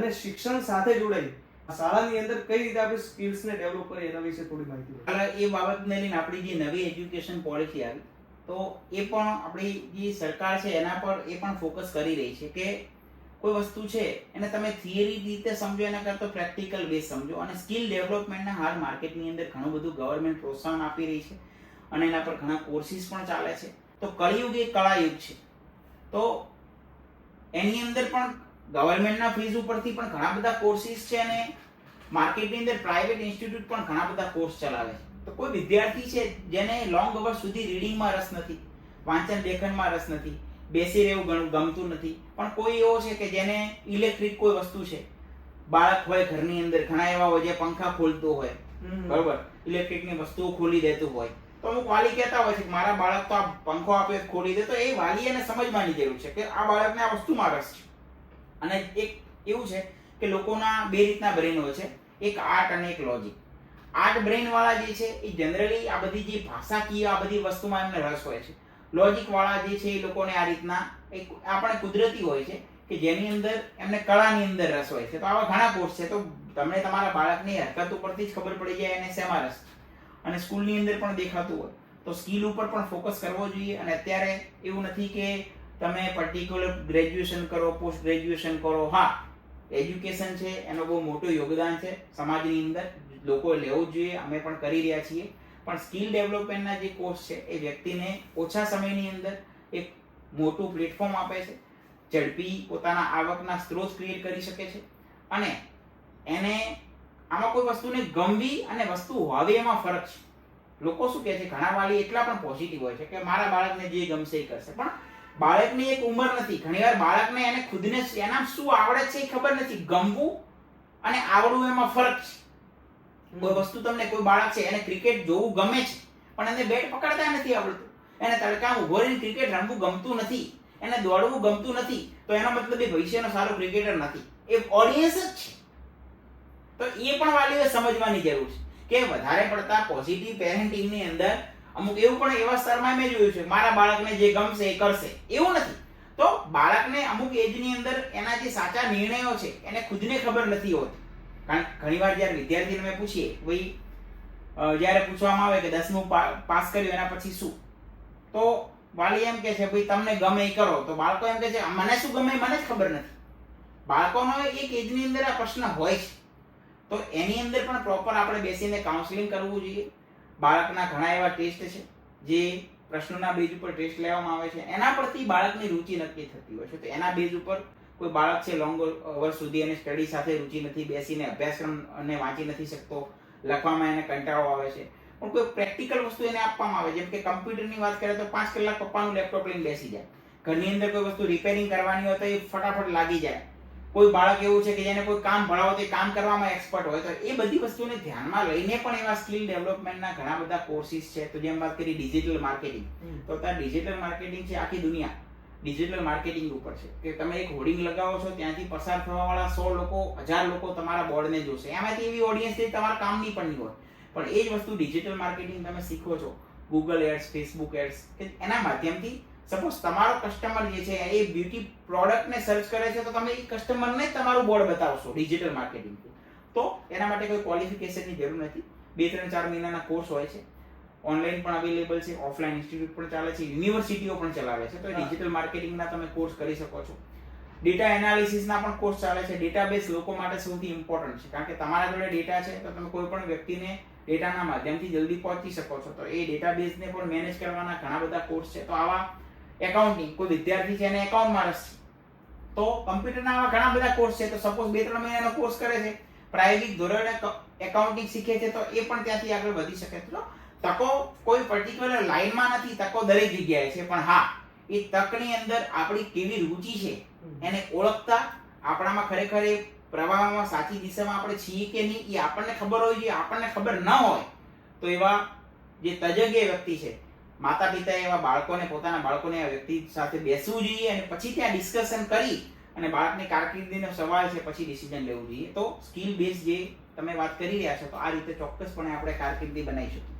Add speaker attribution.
Speaker 1: અને શિક્ષણ સાથે જોડાઈ. શાળાની અંદર કઈ રીતે આપણે સ્કિલ્સને ડેવલપ કરીએ એના વિશે થોડી માહિતી.
Speaker 2: એ બાબતને લઈને આપણી જે નવી એજ્યુકેશન પોલિસી આવી, તો એ પણ આપણી જે સરકાર છે એના પર એ પણ ફોકસ કરી રહી છે કે કોઈ વસ્તુ છે એને તમે થિયરી રીતે સમજો, એના કરતાં પ્રેક્ટિકલ બેઝ સમજો અને સ્કિલ ડેવલપમેન્ટના હાલ માર્કેટની અંદર ઘણું બધું ગવર્મેન્ટ પ્રોત્સાહન આપી રહી છે અને એના પર ઘણા કોર્સિસ પણ ચાલે છે. તો કળિયુગ એ કળાયુગ છે. તો એની અંદર પણ ગવર્મેન્ટના ફીઝ ઉપરથી પણ ઘણા બધા કોર્સિસ છે અને માર્કેટની અંદર પ્રાઇવેટ ઇન્સ્ટિટ્યૂટ પણ ઘણા બધા કોર્સ ચલાવે છે. તો કોઈ વિદ્યાર્થી છે જેને લોંગ અવર સુધી રીડિંગમાં રસ નથી વાંચન લેખનમાં રસ નથી બેસી રહેવું ઘણું ગમતું નથી પણ કોઈ એવો છે કે જેને ઇલેક્ટ્રિક કોઈ વસ્તુ છે બાળક હોય ઘરની અંદર ઘણા એવા હોય જે પંખા ખોલતો હોય બરોબર ઇલેક્ટ્રિકની વસ્તુઓ ખોલી દેતું હોય. તો અમુક વાલી કહેતા હોય છે કે મારા બાળક તો આ પંખો આપે ખોલી દે તો એ વાલી એને સમજવાની જરૂર છે કે આ બાળકને આ વસ્તુમાં રસ છે. અને એક એવું છે કે લોકોના બે રીતના બ્રેન હોય છે, એક આર્ટ અને એક લોજિક આર્ટ બ્રેન વાળા જે છે, એ જનરલી આ બધી જે ભાષાકીય આ બધી વસ્તુમાં એમને રસ હોય છે. લોજિક વાળા જે છે, એ લોકોને આ રીતના એક આપણે કુદરતી હોય છે કે જેની અંદર એમને કળાની અંદર રસ હોય છે. તો આવા ઘણા કોર્સ છે. તો તમને તમારા બાળકની હરકત ઉપરથી જ ખબર પડી જાય એને શેમાં રસ અને સ્કૂલની અંદર પણ દેખાતું હોય. તો સ્કિલ ઉપર પણ ફોકસ કરવો જોઈએ અને અત્યારે એવું નથી કે તમે પર્ટિક્યુલર ગ્રેજ્યુએશન કરો પોસ્ટ ગ્રેજ્યુએશન કરો, હા એજ્યુકેશન છે, એનો બહુ મોટું યોગદાન છે સમાજની અંદર, લોકો લેવું જોઈએ, અમે પણ કરી રહ્યા છીએ. પણ સ્કિલ ડેવલપમેન્ટના જે કોર્સ છે, એ વ્યક્તિને ઓછા સમયની અંદર એક મોટું પ્લેટફોર્મ આપે છે. ઝડપી પોતાના આવકના સ્ત્રોત ક્રિએટ કરી શકે છે. અને એને આમાં કોઈ વસ્તુને ગમવી અને વસ્તુ હોવી એમાં ફરક છે. લોકો શું કહે છે? ઘણા વાલી એટલા પણ પોઝિટિવ હોય છે કે મારા બાળકને જે ગમશે એ કરશે. પણ બાળકની એક ઉંમર નથી. ઘણીવાર બાળકને એને ખુદને એના શું આવડે છે એ ખબર નથી. ગમવું અને આવડવું એમાં ફરક છે. કોઈ વસ્તુ તમને, કોઈ બાળક છે, એને ક્રિકેટ જોવું ગમે છે, પણ એને બેટ પકડતા નથી આવડતું. એને તડકામાં ઊભો રહીને ક્રિકેટ રમવું ગમતું નથી. એને દોડવું ગમતું નથી, તો એનો મતલબ એ ભવિષ્યનો સારો ક્રિકેટર નથી. એ ઓડિયન્સ જ છે. તો એ પણ વાલીઓએ સમજવાની જરૂર છે કે વધારે પડતા પોઝિટિવ પેરેન્ટિંગની અંદર અમુક એવું પણ એવા સ્તરમાં મેં જોયું છે, મારા બાળકને જે ગમશે એ કરશે. એવું નથી. તો બાળકને અમુક એજની અંદર એના જે સાચા નિર્ણયો છે, એને ખુદને ખબર નથી હોતી. કારણ ઘણીવાર જ્યારે વિદ્યાર્થીને અમે પૂછીએ, ભાઈ જ્યારે પૂછવામાં આવે કે દસમું પાસ કર્યું, એના પછી શું? તો વાલી એમ કે છે, ભાઈ, તમને ગમે એ કરો. તો બાળકો એમ કે છે મને શું ગમે મને જ ખબર નથી. બાળકોનો એક એજની અંદર આ પ્રશ્ન હોય છે તો એની અંદર પણ પ્રોપર આપણે બેસીને કાઉન્સેલિંગ કરવું જોઈએ. બાળકના ઘણા એવા ટેસ્ટ છે, જે પ્રશ્નોના બેઝ ઉપર ટેસ્ટ લેવામાં આવે છે. એના પરથી બાળકની રુચિ નક્કી થતી હોય છે. તો એના બેઝ ઉપર કોઈ બાળક છે લોંગ વર્ષ સુધી એને સ્ટડી સાથે રુચિ નથી, બેસીને અભ્યાસક્રમ અને વાંચી નથી શકતો, લખવામાં એને કંટાળો આવે છે. પણ કોઈ પ્રેક્ટિકલ વસ્તુ એને આપવામાં આવે, જેમ કે કમ્પ્યુટરની વાત કરીએ તો પાંચ કલાક પપ્પાનું લેપટોપ લઈને બેસી જાય. ઘરની અંદર કોઈ વસ્તુ રિપેરિંગ કરવાની હોય તો એ ફટાફટ લાગી જાય. કોઈ બાળક એવું છે કે જેને કોઈ કામ ભણાવો તે કામ કરવામાં એક્સપર્ટ હોય તો એ બધી વસ્તુને ધ્યાનમાં લઈને પણ એવા સ્કિલ ડેવલપમેન્ટના ઘણા બધા કોર્સિસ છે. તો જેમ વાત કરી ડિજિટલ માર્કેટિંગ તો ત્યાં ડિજિટલ માર્કેટિંગ છે આખી દુનિયા. ડિજિટલ માર્કેટિંગ ઉપર છે. કે તમે એક હોર્ડિંગ લગાવો છો ત્યાંથી પસાર થવા વાળા સો લોકો હજાર લોકો તમારા બોર્ડને જોશે. એમાંથી એવી ઓડિયન્સ છે તમારા કામની પણ નહીં હોય. પણ એ જ વસ્તુ ડિજિટલ માર્કેટિંગ તમે શીખો છો. ગૂગલ એડ્સ ફેસબુક એડ્સ કે એના માધ્યમથી સપોઝ તમારો કસ્ટમર જે છે એ બ્યુટી પ્રોડક્ટને સર્ચ કરે છે તો તમે એ કસ્ટમરને જ તમારું બોર્ડ બતાવશો ડિજિટલ માર્કેટિંગથી તો એના માટે કોઈ ક્વોલિફિકેશનની જરૂર નથી. બે ત્રણ ચાર મહિનાના કોર્સ હોય છે. ઓનલાઈન પણ અવેલેબલ છે ઓફલાઈન ઇન્સ્ટિટ્યૂટ પણ ચાલે છે યુનિવર્સિટીઓ પણ ચલાવે છે. તો ડિજિટલ માર્કેટિંગના તમે કોર્સ કરી શકો છો. ડેટા એનાલિસિસના પણ કોર્સ ચાલે છે. ડેટાબેઝ લોકો માટે સૌથી ઇમ્પોર્ટન્ટ છે. કારણ કે તમારા જોડે ડેટા છે તો તમે કોઈ પણ વ્યક્તિને ડેટાના માધ્યમથી જલ્દી પહોંચી શકો છો. તો એ ડેટાબેઝને પણ મેનેજ કરવાના ઘણા બધા કોર્સ છે. તો આવા એકાઉન્ટિંગ કોઈ વિદ્યાર્થી છે એને એકાઉન્ટ માણસ તો કમ્પ્યુટરના આવા ઘણા બધા કોર્સ છે. તો સપોઝ બે ત્રણ મહિનાનો કોર્સ કરે છે. પ્રાયોગિક ધોરણે એકાઉન્ટિંગ શીખે છે તો એ પણ ત્યાંથી આગળ વધી શકે તો તકો કોઈ પર્ટિક્યુલર લાઈનમાં નથી તકો દરેક જગ્યાએ છે. પણ હા એ તકની અંદર આપણી કેવી રુચિ છે એને ઓળખતા આપણામાં ખરેખર એ પ્રવાહમાં સાચી દિશામાં આપણે છીએ કે નહીં એ આપણને ખબર હોય જોઈએ. આપણને ખબર ન હોય તો એવા જે તજજ્ઞ વ્યક્તિ છે માતા પિતાએ એવા બાળકોને, પોતાના બાળકોને વ્યક્તિ સાથે બેસવું જોઈએ અને પછી ત્યાં ડિસ્કશન કરી અને બાળકની કારકિર્દીનો સવાલ છે, પછી ડિસિઝન લેવું જોઈએ. તો સ્કિલ બેઝ જે તમે વાત કરી રહ્યા છો, તો આ રીતે ચોક્કસપણે આપણે કારકિર્દી બનાવી શકીએ.